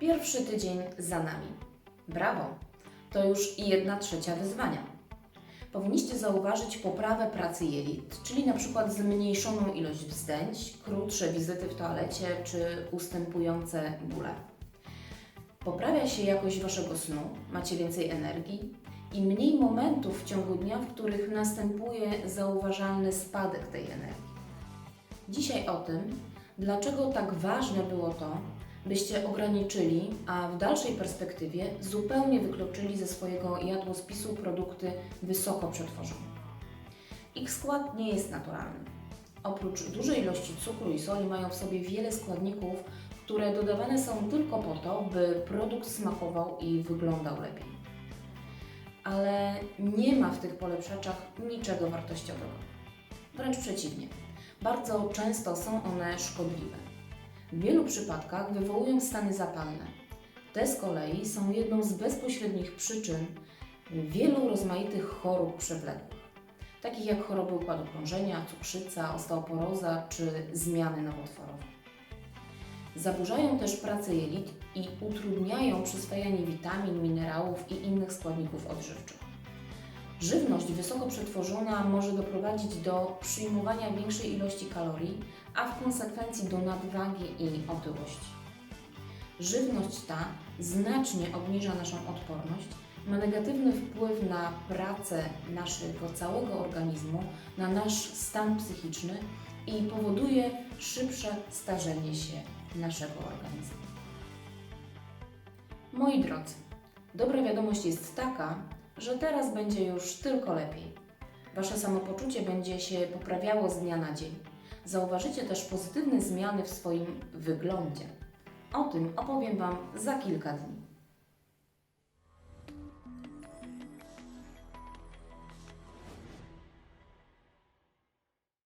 Pierwszy tydzień za nami. Brawo! To już jedna trzecia wyzwania. Powinniście zauważyć poprawę pracy jelit, czyli na przykład zmniejszoną ilość wzdęć, krótsze wizyty w toalecie czy ustępujące bóle. Poprawia się jakość Waszego snu, macie więcej energii i mniej momentów w ciągu dnia, w których następuje zauważalny spadek tej energii. Dzisiaj o tym, dlaczego tak ważne było to, byście ograniczyli, a w dalszej perspektywie zupełnie wykluczyli ze swojego jadłospisu produkty wysoko przetworzone. Ich skład nie jest naturalny. Oprócz dużej ilości cukru i soli mają w sobie wiele składników, które dodawane są tylko po to, by produkt smakował i wyglądał lepiej. Ale nie ma w tych polepszaczach niczego wartościowego. Wręcz przeciwnie. Bardzo często są one szkodliwe. W wielu przypadkach wywołują stany zapalne. Te z kolei są jedną z bezpośrednich przyczyn wielu rozmaitych chorób przewlekłych, takich jak choroby układu krążenia, cukrzyca, osteoporoza czy zmiany nowotworowe. Zaburzają też pracę jelit i utrudniają przyswajanie witamin, minerałów i innych składników odżywczych. Żywność wysoko przetworzona może doprowadzić do przyjmowania większej ilości kalorii, a w konsekwencji do nadwagi i otyłości. Żywność ta znacznie obniża naszą odporność, ma negatywny wpływ na pracę naszego całego organizmu, na nasz stan psychiczny i powoduje szybsze starzenie się naszego organizmu. Moi drodzy, dobra wiadomość jest taka, że teraz będzie już tylko lepiej. Wasze samopoczucie będzie się poprawiało z dnia na dzień. Zauważycie też pozytywne zmiany w swoim wyglądzie. O tym opowiem Wam za kilka dni.